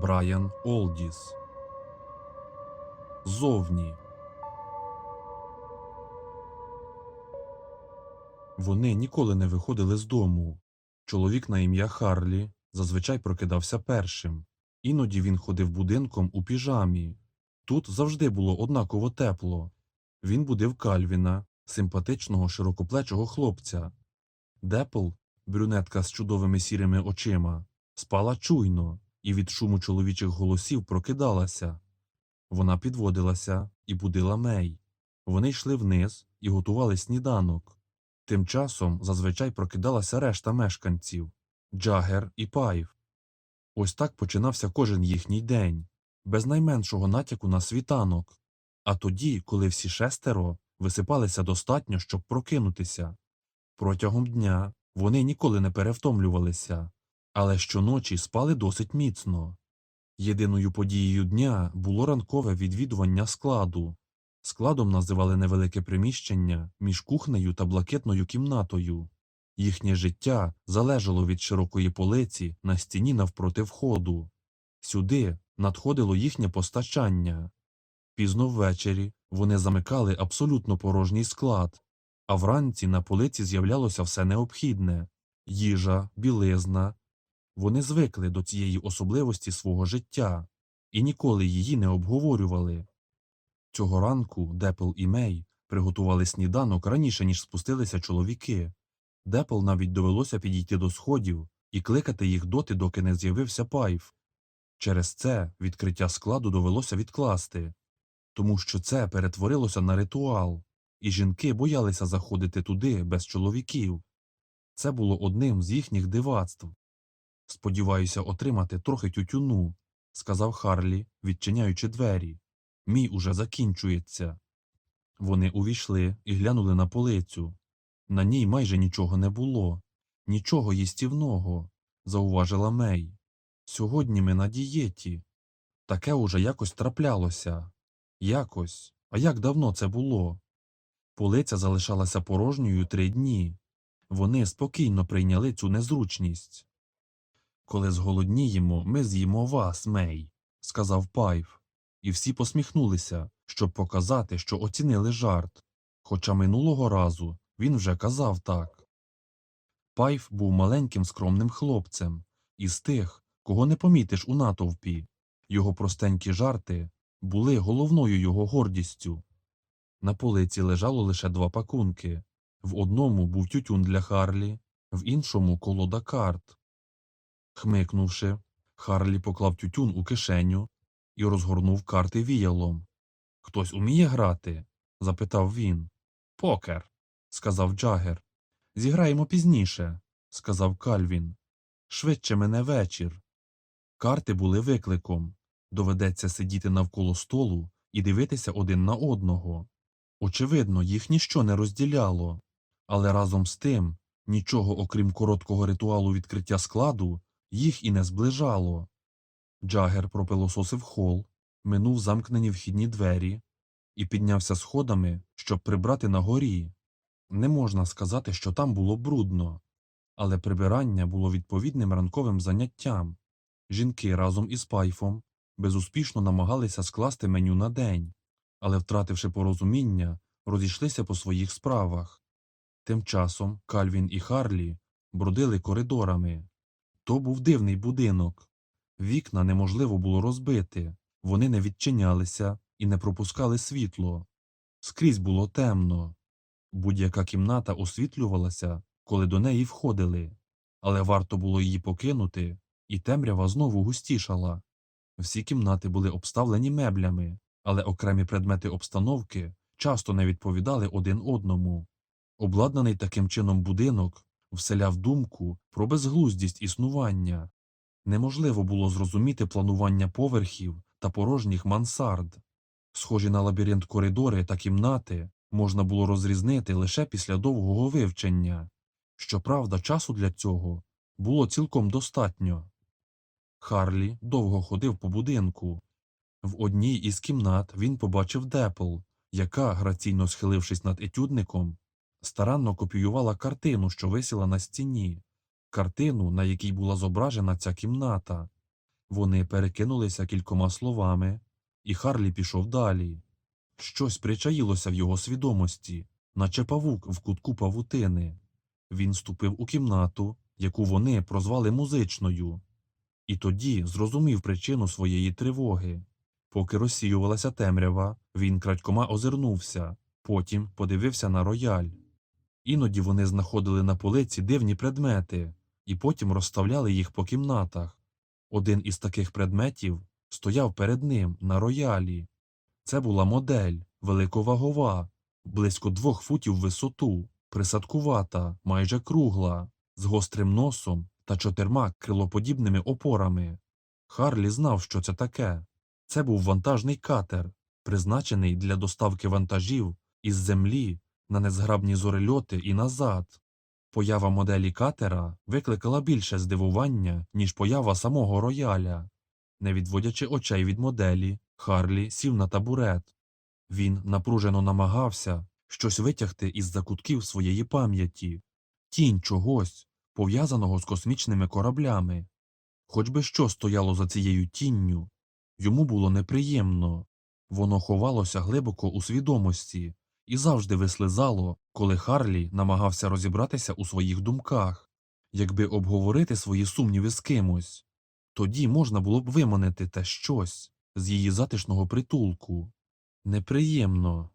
Брайан Олдіс. Зовні. Вони ніколи не виходили з дому. Чоловік на ім'я Харлі зазвичай прокидався першим. Іноді він ходив будинком у піжамі. Тут завжди було однаково тепло. Він будив Кальвіна, симпатичного широкоплечого хлопця. Депл, брюнетка з чудовими сірими очима, спала чуйно і від шуму чоловічих голосів прокидалася. Вона підводилася і будила Мей. Вони йшли вниз і готували сніданок. Тим часом зазвичай прокидалася решта мешканців Джагер і Пайв. Ось так починався кожен їхній день, без найменшого натяку на світанок. А тоді, коли всі шестеро висипалися достатньо, щоб прокинутися. Протягом дня вони ніколи не перевтомлювалися, але щоночі спали досить міцно. Єдиною подією дня було ранкове відвідування складу. Складом називали невелике приміщення між кухнею та блакитною кімнатою. Їхнє життя залежало від широкої полиці на стіні навпроти входу. Сюди надходило їхнє постачання. Пізно ввечері вони замикали абсолютно порожній склад, а вранці на полиці з'являлося все необхідне їжа, білизна. Вони звикли до цієї особливості свого життя і ніколи її не обговорювали. Цього ранку Депл і Мей приготували сніданок раніше, ніж спустилися чоловіки. Депл навіть довелося підійти до сходів і кликати їх доти, доки не з'явився пайф. Через це відкриття складу довелося відкласти, тому що це перетворилося на ритуал, і жінки боялися заходити туди без чоловіків. Це було одним з їхніх дивацтв. Сподіваюся отримати трохи тютюну, сказав Харлі, відчиняючи двері. Мій уже закінчується. Вони увійшли і глянули на полицю. На ній майже нічого не було, нічого їстівного, зауважила Мей. Сьогодні ми на дієті. Таке уже якось траплялося. Якось. А як давно це було? Полиця залишалася порожньою три дні. Вони спокійно прийняли цю незручність. Коли зголодніємо, ми з'їмо вас, Мей, сказав Пайф, і всі посміхнулися, щоб показати, що оцінили жарт. Хоча минулого разу він вже казав так. Пайф був маленьким скромним хлопцем, із тих, кого не помітиш у натовпі. Його простенькі жарти були головною його гордістю. На полиці лежало лише два пакунки. В одному був тютюн для Харлі, в іншому колода карт. Хмикнувши, Харлі поклав тютюн у кишеню і розгорнув карти віялом. Хтось уміє грати? запитав він. Покер, сказав Джагер. Зіграємо пізніше, сказав Кальвін. Швидше мене вечір. Карти були викликом. Доведеться сидіти навколо столу і дивитися один на одного. Очевидно, їх ніщо не розділяло, але разом з тим нічого, окрім короткого ритуалу відкриття складу, їх і не зближало. Джагер пропилососив хол, минув замкнені вхідні двері і піднявся сходами, щоб прибрати на горі. Не можна сказати, що там було брудно, але прибирання було відповідним ранковим заняттям. Жінки разом із пайфом безуспішно намагалися скласти меню на день, але, втративши порозуміння, розійшлися по своїх справах. Тим часом Кальвін і Харлі бродили коридорами. То був дивний будинок. Вікна неможливо було розбити, вони не відчинялися і не пропускали світло. Скрізь було темно. Будь-яка кімната освітлювалася, коли до неї входили, але варто було її покинути, і темрява знову густішала. Всі кімнати були обставлені меблями, але окремі предмети обстановки часто не відповідали один одному. Обладнаний таким чином будинок вселяв думку про безглуздість існування. Неможливо було зрозуміти планування поверхів та порожніх мансард. Схожі на лабіринт коридори та кімнати можна було розрізнити лише після довгого вивчення. Щоправда, часу для цього було цілком достатньо. Харлі довго ходив по будинку. В одній із кімнат він побачив Депл, яка, граційно схилившись над етюдником, старанно копіювала картину, що висіла на стіні, картину, на якій була зображена ця кімната. Вони перекинулися кількома словами, і Харлі пішов далі. Щось причаїлося в його свідомості, наче павук в кутку павутини. Він ступив у кімнату, яку вони прозвали музичною, і тоді зрозумів причину своєї тривоги. Поки розсіювалася темрява, він крадькома озирнувся, потім подивився на рояль. Іноді вони знаходили на полиці дивні предмети і потім розставляли їх по кімнатах. Один із таких предметів стояв перед ним на роялі. Це була модель, великовагова, близько двох футів висоту, присадкувата, майже кругла, з гострим носом та чотирма крилоподібними опорами. Харлі знав, що це таке. Це був вантажний катер, призначений для доставки вантажів із землі на незграбні зорельоти і назад. Поява моделі катера викликала більше здивування, ніж поява самого рояля. Не відводячи очей від моделі, Харлі сів на табурет. Він напружено намагався щось витягти із закутків своєї пам'яті, тінь чогось, пов'язаного з космічними кораблями. Хоч би що стояло за цією тінню, йому було неприємно. Воно ховалося глибоко у свідомості і завжди вислизало, коли Харлі намагався розібратися у своїх думках, якби обговорити свої сумніви з кимось. Тоді можна було б виманити те щось з її затишного притулку. Неприємно.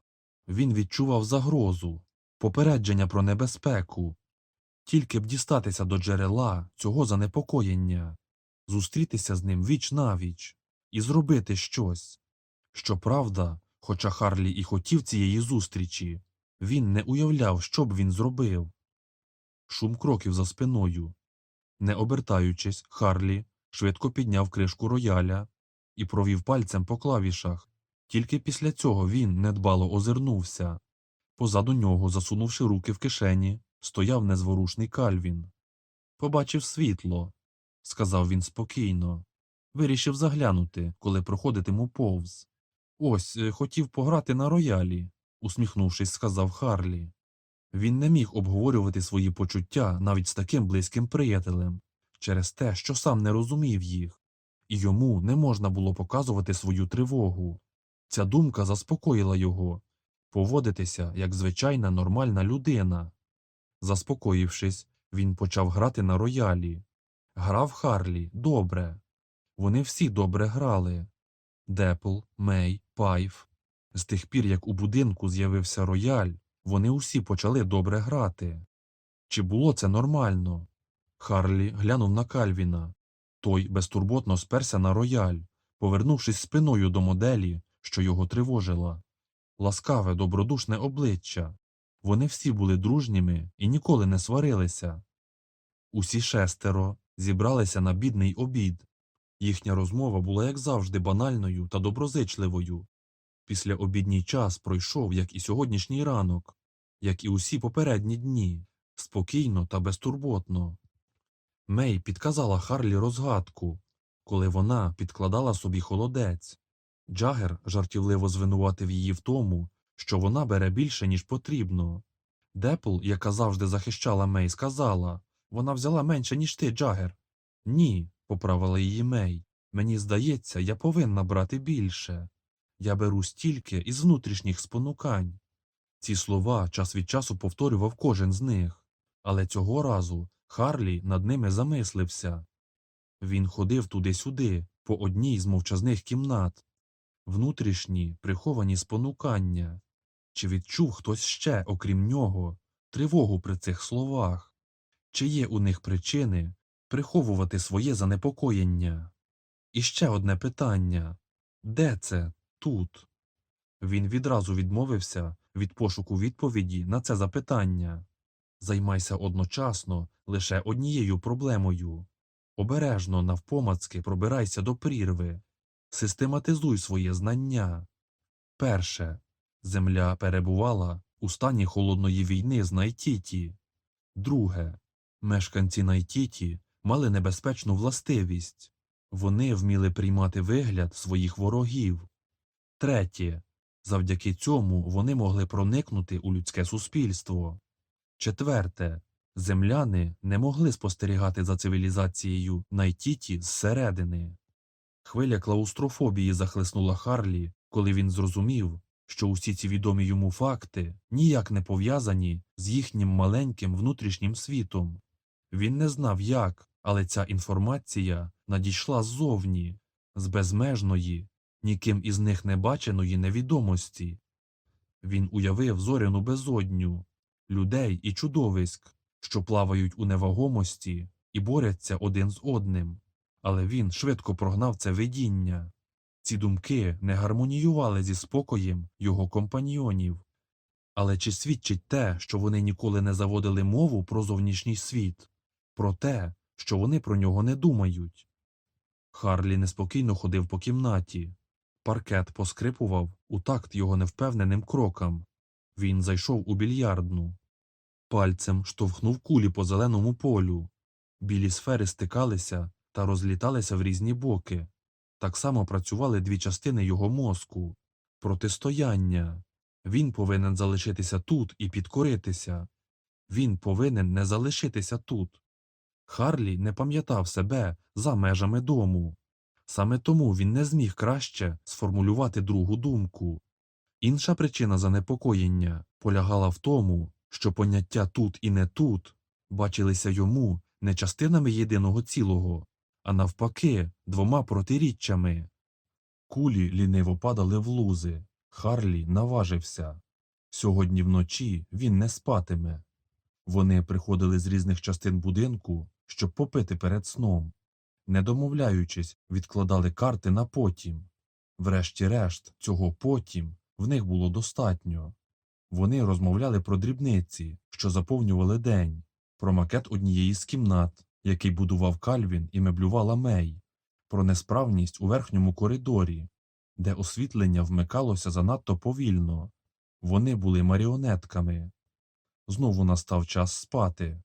Він відчував загрозу, попередження про небезпеку. Тільки б дістатися до джерела цього занепокоєння, зустрітися з ним віч навіч і зробити щось. Щоправда, хоча Харлі і хотів цієї зустрічі, він не уявляв, що б він зробив. Шум кроків за спиною. Не обертаючись, Харлі швидко підняв кришку рояля і провів пальцем по клавішах. Тільки після цього він недбало озирнувся. Позаду нього, засунувши руки в кишені, стояв незворушний Кальвін. Побачив світло, сказав він спокійно. Вирішив заглянути, коли проходитиму повз. Ось е, хотів пограти на роялі, усміхнувшись, сказав Харлі. Він не міг обговорювати свої почуття навіть з таким близьким приятелем через те, що сам не розумів їх, і йому не можна було показувати свою тривогу. Ця думка заспокоїла його поводитися як звичайна нормальна людина. Заспокоївшись, він почав грати на роялі. Грав Харлі добре. Вони всі добре грали. Депл, Мей, Пайф. З тих пір, як у будинку з'явився рояль, вони усі почали добре грати. Чи було це нормально? Харлі глянув на Кальвіна. Той безтурботно сперся на рояль, повернувшись спиною до моделі, що його тривожила. Ласкаве, добродушне обличчя. Вони всі були дружніми і ніколи не сварилися. Усі шестеро зібралися на бідний обід. Їхня розмова була, як завжди, банальною та доброзичливою. Після обідній час пройшов, як і сьогоднішній ранок, як і усі попередні дні, спокійно та безтурботно. Мей підказала Харлі розгадку, коли вона підкладала собі холодець. Джагер жартівливо звинуватив її в тому, що вона бере більше, ніж потрібно. Депл, яка завжди захищала Мей, сказала вона взяла менше, ніж ти, Джагер. Ні, поправила її Мей. Мені здається, я повинна брати більше. Я беру стільки із внутрішніх спонукань. Ці слова час від часу повторював кожен з них, але цього разу Харлі над ними замислився. Він ходив туди-сюди, по одній з мовчазних кімнат. Внутрішні, приховані спонукання. Чи відчув хтось ще, окрім нього, тривогу при цих словах? Чи є у них причини приховувати своє занепокоєння? І ще одне питання де це тут? Він відразу відмовився від пошуку відповіді на це запитання. Займайся одночасно лише однією проблемою. Обережно навпомацки пробирайся до прірви. Систематизуй своє знання. Перше. Земля перебувала у стані холодної війни з Найтіті. Друге. Мешканці Найтіті мали небезпечну властивість. Вони вміли приймати вигляд своїх ворогів. Третє. Завдяки цьому вони могли проникнути у людське суспільство. Четверте. Земляни не могли спостерігати за цивілізацією Найтіті зсередини. Хвиля клаустрофобії захлеснула Харлі, коли він зрозумів, що усі ці відомі йому факти ніяк не пов'язані з їхнім маленьким внутрішнім світом. Він не знав як, але ця інформація надійшла ззовні, з безмежної, ніким із них не баченої невідомості. Він уявив зоряну безодню, людей і чудовиськ, що плавають у невагомості і борються один з одним. Але він швидко прогнав це видіння. Ці думки не гармоніювали зі спокоєм його компаньйонів. Але чи свідчить те, що вони ніколи не заводили мову про зовнішній світ, про те, що вони про нього не думають? Харлі неспокійно ходив по кімнаті. Паркет поскрипував у такт його невпевненим крокам. Він зайшов у більярдну. Пальцем штовхнув кулі по зеленому полю. Білі сфери стикалися та розліталися в різні боки. Так само працювали дві частини його мозку. Протистояння. Він повинен залишитися тут і підкоритися. Він повинен не залишитися тут. Харлі не пам'ятав себе за межами дому. Саме тому він не зміг краще сформулювати другу думку. Інша причина занепокоєння полягала в тому, що поняття тут і не тут бачилися йому не частинами єдиного цілого, а навпаки, двома протиріччями. Кулі ліниво падали в лузи. Харлі наважився. Сьогодні вночі він не спатиме. Вони приходили з різних частин будинку, щоб попити перед сном. Не домовляючись, відкладали карти на потім. Врешті-решт, цього потім в них було достатньо. Вони розмовляли про дрібниці, що заповнювали день, про макет однієї з кімнат, який будував Кальвін і меблювала Мей, про несправність у верхньому коридорі, де освітлення вмикалося занадто повільно. Вони були маріонетками. Знову настав час спати.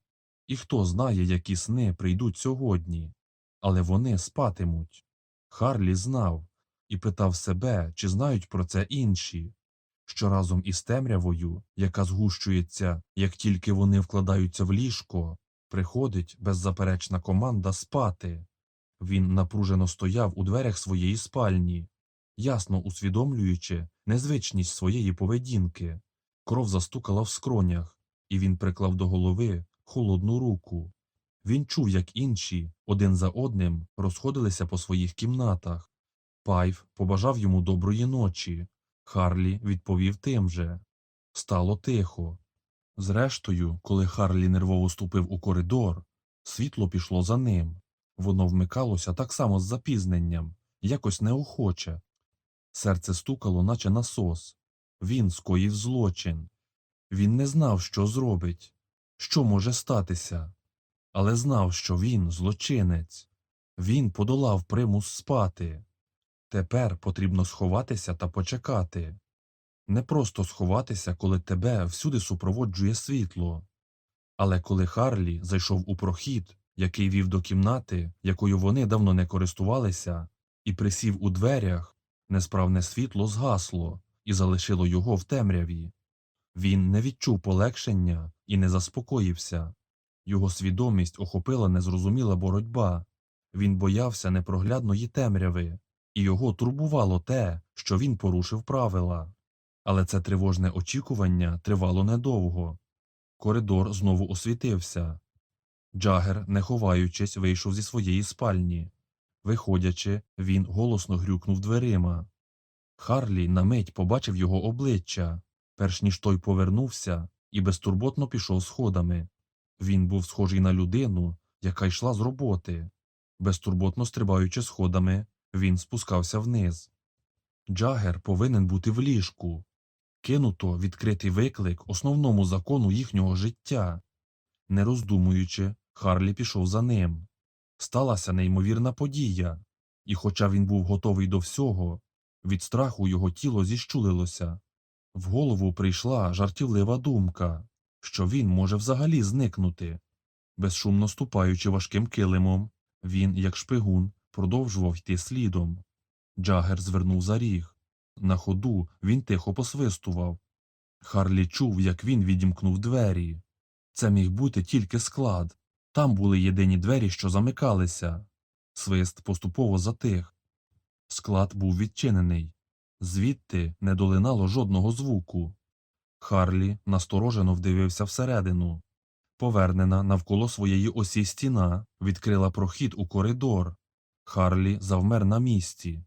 І хто знає, які сни прийдуть сьогодні. Але вони спатимуть. Харлі знав і питав себе, чи знають про це інші, що разом із темрявою, яка згущується, як тільки вони вкладаються в ліжко, приходить беззаперечна команда спати. Він напружено стояв у дверях своєї спальні, ясно усвідомлюючи незвичність своєї поведінки. Кров застукала в скронях, і він приклав до голови холодну руку. Він чув, як інші, один за одним, розходилися по своїх кімнатах. Пайв побажав йому доброї ночі. Харлі відповів тим же. Стало тихо. Зрештою, коли Харлі нервово ступив у коридор, світло пішло за ним. Воно вмикалося так само з запізненням, якось неохоче. Серце стукало, наче насос. Він скоїв злочин. Він не знав, що зробить, що може статися, але знав, що він злочинець. Він подолав примус спати. Тепер потрібно сховатися та почекати. Не просто сховатися, коли тебе всюди супроводжує світло. Але коли Харлі зайшов у прохід, який вів до кімнати, якою вони давно не користувалися, і присів у дверях, несправне світло згасло і залишило його в темряві. Він не відчув полегшення і не заспокоївся. Його свідомість охопила незрозуміла боротьба. Він боявся непроглядної темряви, і його турбувало те, що він порушив правила. Але це тривожне очікування тривало недовго. Коридор знову освітився. Джагер, не ховаючись, вийшов зі своєї спальні. Виходячи, він голосно грюкнув дверима. Харлі на мить побачив його обличчя, перш ніж той повернувся і безтурботно пішов сходами. Він був схожий на людину, яка йшла з роботи. Безтурботно стрибаючи сходами, він спускався вниз. Джагер повинен бути в ліжку. Кинуто відкритий виклик основному закону їхнього життя. Не роздумуючи, Харлі пішов за ним. Сталася неймовірна подія, і, хоча він був готовий до всього, від страху його тіло зіщулилося. В голову прийшла жартівлива думка, що він може взагалі зникнути. Безшумно ступаючи важким килимом, він, як шпигун, продовжував йти слідом. Джагер звернув за ріг. На ходу він тихо посвистував. Харлі чув, як він відімкнув двері. Це міг бути тільки склад. Там були єдині двері, що замикалися. Свист поступово затих. Склад був відчинений. Звідти не долинало жодного звуку. Харлі насторожено вдивився всередину. Повернена навколо своєї осі стіна відкрила прохід у коридор. Харлі завмер на місці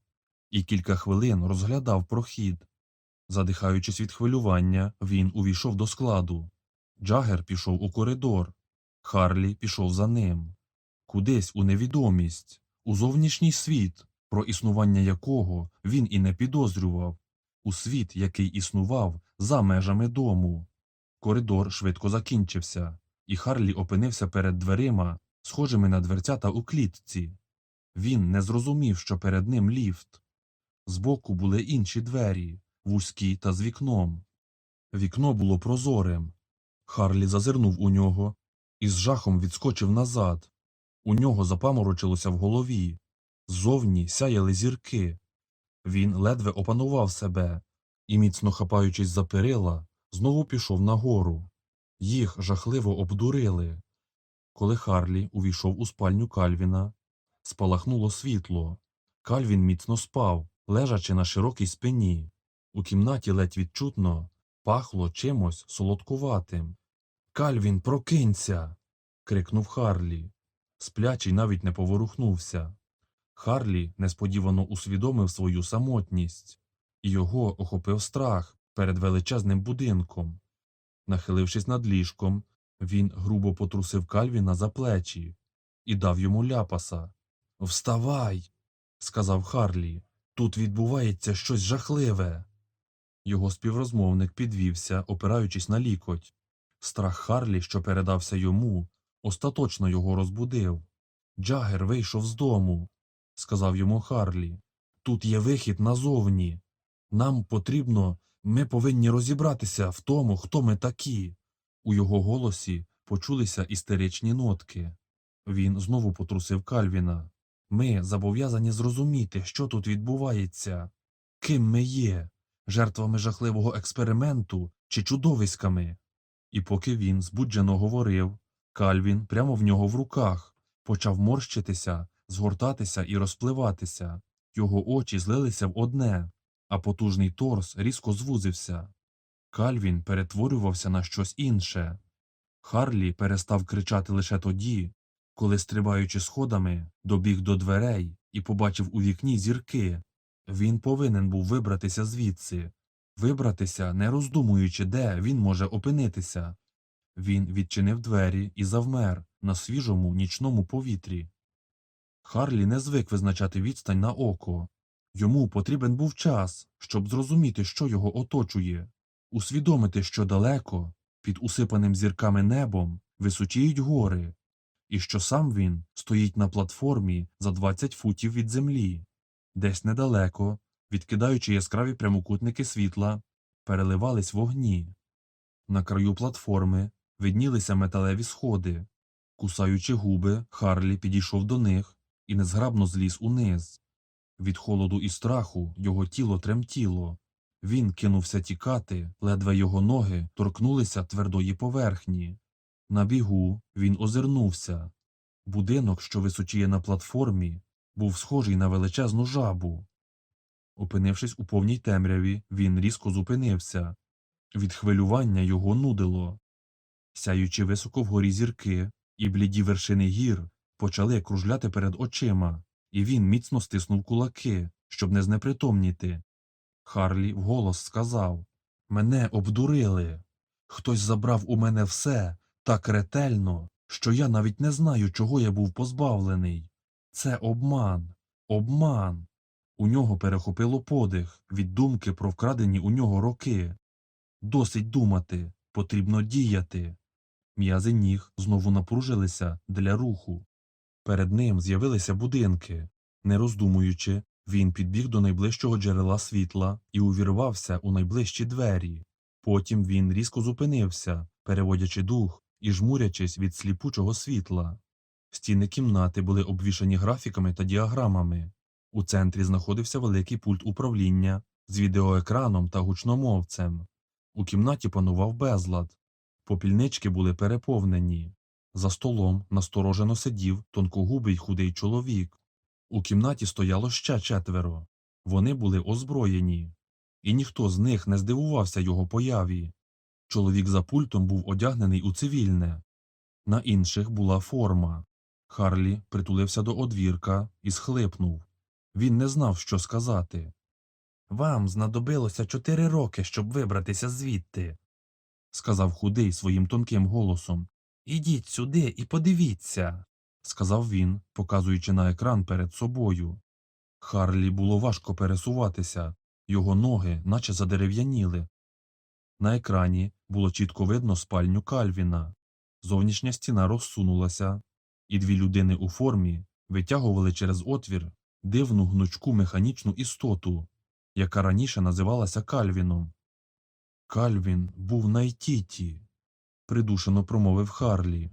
і кілька хвилин розглядав прохід. Задихаючись від хвилювання, він увійшов до складу. Джагер пішов у коридор. Харлі пішов за ним. Кудись у невідомість, у зовнішній світ, про існування якого він і не підозрював, у світ, який існував за межами дому. Коридор швидко закінчився, і Харлі опинився перед дверима, схожими на дверцята у клітці. Він не зрозумів, що перед ним ліфт. Збоку були інші двері, вузькі та з вікном. Вікно було прозорим. Харлі зазирнув у нього і з жахом відскочив назад. У нього запаморочилося в голові. Ззовні сяяли зірки. Він ледве опанував себе і, міцно хапаючись за перила, знову пішов нагору. Їх жахливо обдурили. Коли Харлі увійшов у спальню Кальвіна, спалахнуло світло. Кальвін міцно спав, лежачи на широкій спині. У кімнаті ледь відчутно пахло чимось солодкуватим. Кальвін, прокинься. крикнув Харлі. Сплячий навіть не поворухнувся. Харлі несподівано усвідомив свою самотність, і його охопив страх перед величезним будинком. Нахилившись над ліжком, він грубо потрусив Кальвіна за плечі і дав йому ляпаса. Вставай, сказав Харлі. Тут відбувається щось жахливе. Його співрозмовник підвівся, опираючись на лікоть. Страх Харлі, що передався йому, остаточно його розбудив. Джагер вийшов з дому, сказав йому Харлі. Тут є вихід назовні. Нам потрібно, ми повинні розібратися в тому, хто ми такі. У його голосі почулися істеричні нотки. Він знову потрусив Кальвіна. Ми зобов'язані зрозуміти, що тут відбувається, ким ми є, жертвами жахливого експерименту чи чудовиськами. І поки він збуджено говорив, Кальвін прямо в нього в руках почав морщитися, згортатися і розпливатися. Його очі злилися в одне, а потужний торс різко звузився. Кальвін перетворювався на щось інше. Харлі перестав кричати лише тоді, коли, стрибаючи сходами, добіг до дверей і побачив у вікні зірки. Він повинен був вибратися звідси, вибратися, не роздумуючи, де він може опинитися. Він відчинив двері і завмер на свіжому нічному повітрі. Харлі не звик визначати відстань на око. Йому потрібен був час, щоб зрозуміти, що його оточує, усвідомити, що далеко, під усипаним зірками небом, височіють гори, і що сам він стоїть на платформі за 20 футів від землі, десь недалеко, відкидаючи яскраві прямокутники світла, переливались вогні. На краю платформи виднілися металеві сходи. Кусаючи губи, Харлі підійшов до них і незграбно зліз униз. Від холоду і страху його тіло тремтіло. Він кинувся тікати, ледве його ноги торкнулися твердої поверхні. На бігу він озирнувся. Будинок, що височіє на платформі, був схожий на величезну жабу. Опинившись у повній темряві, він різко зупинився. Від хвилювання його нудило. Сяючи високо вгорі зірки, і бліді вершини гір почали кружляти перед очима, і він міцно стиснув кулаки, щоб не знепритомніти. Харлі вголос сказав Мене обдурили. Хтось забрав у мене все так ретельно, що я навіть не знаю, чого я був позбавлений. Це обман, обман. У нього перехопило подих від думки про вкрадені у нього роки. Досить думати, потрібно діяти. М'язи ніг знову напружилися для руху. Перед ним з'явилися будинки. Не роздумуючи, він підбіг до найближчого джерела світла і увірвався у найближчі двері. Потім він різко зупинився, переводячи дух і жмурячись від сліпучого світла. Стіни кімнати були обвішані графіками та діаграмами. У центрі знаходився великий пульт управління з відеоекраном та гучномовцем. У кімнаті панував безлад. Попільнички були переповнені. За столом насторожено сидів тонкогубий худий чоловік. У кімнаті стояло ще четверо. Вони були озброєні, і ніхто з них не здивувався його появі. Чоловік за пультом був одягнений у цивільне, на інших була форма. Харлі притулився до одвірка і схлипнув. Він не знав, що сказати. Вам знадобилося чотири роки, щоб вибратися звідти, сказав худий своїм тонким голосом. Ідіть сюди і подивіться, сказав він, показуючи на екран перед собою. Харлі було важко пересуватися, його ноги наче задерев'яніли. На екрані було чітко видно спальню Кальвіна. Зовнішня стіна розсунулася, і дві людини у формі витягували через отвір дивну гнучку механічну істоту, яка раніше називалася Кальвіном. Кальвін був на Ітіті, придушено промовив Харлі.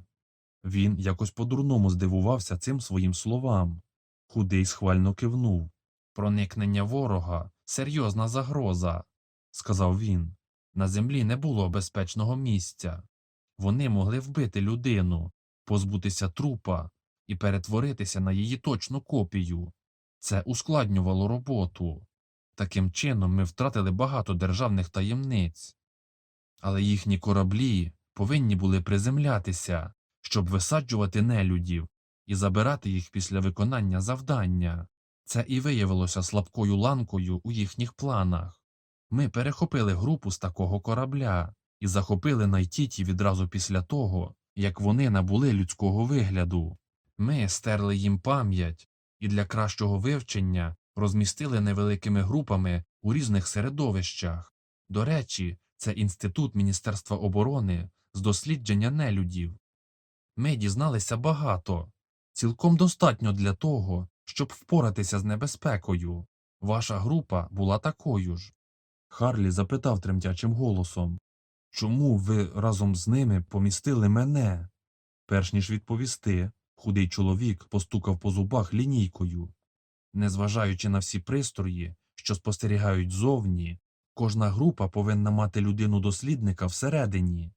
Він якось по-дурному здивувався цим своїм словам. Худий схвально кивнув. Проникнення ворога серйозна загроза, сказав він. На землі не було безпечного місця. Вони могли вбити людину, позбутися трупа і перетворитися на її точну копію. Це ускладнювало роботу. Таким чином ми втратили багато державних таємниць. Але їхні кораблі повинні були приземлятися, щоб висаджувати нелюдів і забирати їх після виконання завдання. Це і виявилося слабкою ланкою у їхніх планах. Ми перехопили групу з такого корабля і захопили Найтіті відразу після того, як вони набули людського вигляду. Ми стерли їм пам'ять і для кращого вивчення розмістили невеликими групами у різних середовищах. До речі, це інститут Міністерства оборони з дослідження нелюдів. Ми дізналися багато, цілком достатньо для того, щоб впоратися з небезпекою. Ваша група була такою ж. Харлі запитав тремтячим голосом Чому ви разом з ними помістили мене? Перш ніж відповісти, худий чоловік постукав по зубах лінійкою. Незважаючи на всі пристрої, що спостерігають зовні, кожна група повинна мати людину дослідника всередині.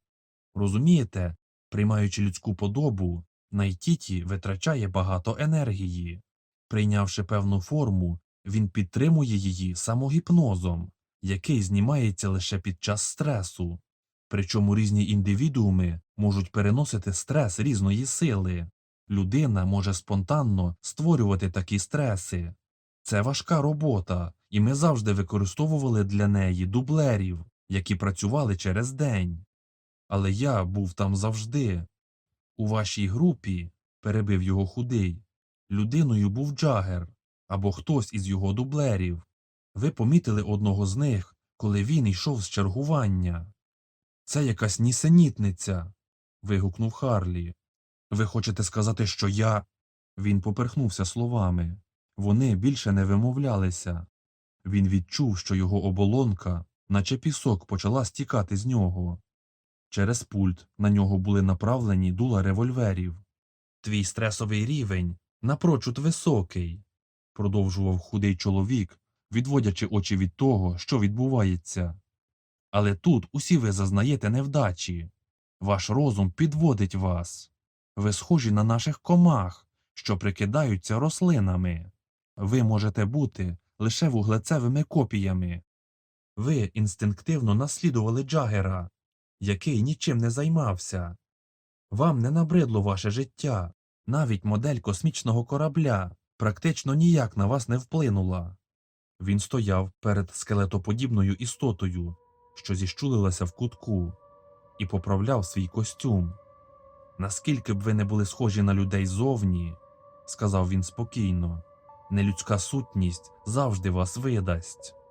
Розумієте, приймаючи людську подобу, Найтіті витрачає багато енергії. Прийнявши певну форму, він підтримує її самогіпнозом, який знімається лише під час стресу. Причому різні індивідууми можуть переносити стрес різної сили. Людина може спонтанно створювати такі стреси. Це важка робота, і ми завжди використовували для неї дублерів, які працювали через день. Але я був там завжди. У вашій групі, перебив його худий, людиною був Джагер або хтось із його дублерів. Ви помітили одного з них, коли він йшов з чергування. Це якась нісенітниця. вигукнув Харлі. Ви хочете сказати, що я. Він поперхнувся словами. Вони більше не вимовлялися. Він відчув, що його оболонка, наче пісок, почала стікати з нього. Через пульт на нього були направлені дула револьверів. Твій стресовий рівень напрочуд високий, продовжував худий чоловік, відводячи очі від того, що відбувається. Але тут усі ви зазнаєте невдачі. Ваш розум підводить вас. Ви схожі на наших комах, що прикидаються рослинами. Ви можете бути лише вуглецевими копіями. Ви інстинктивно наслідували Джагера, який нічим не займався. Вам не набридло ваше життя, навіть модель космічного корабля практично ніяк на вас не вплинула. Він стояв перед скелетоподібною істотою, що зіщулилася в кутку, і поправляв свій костюм. Наскільки б ви не були схожі на людей зовні, сказав він спокійно, нелюдська сутність завжди вас видасть.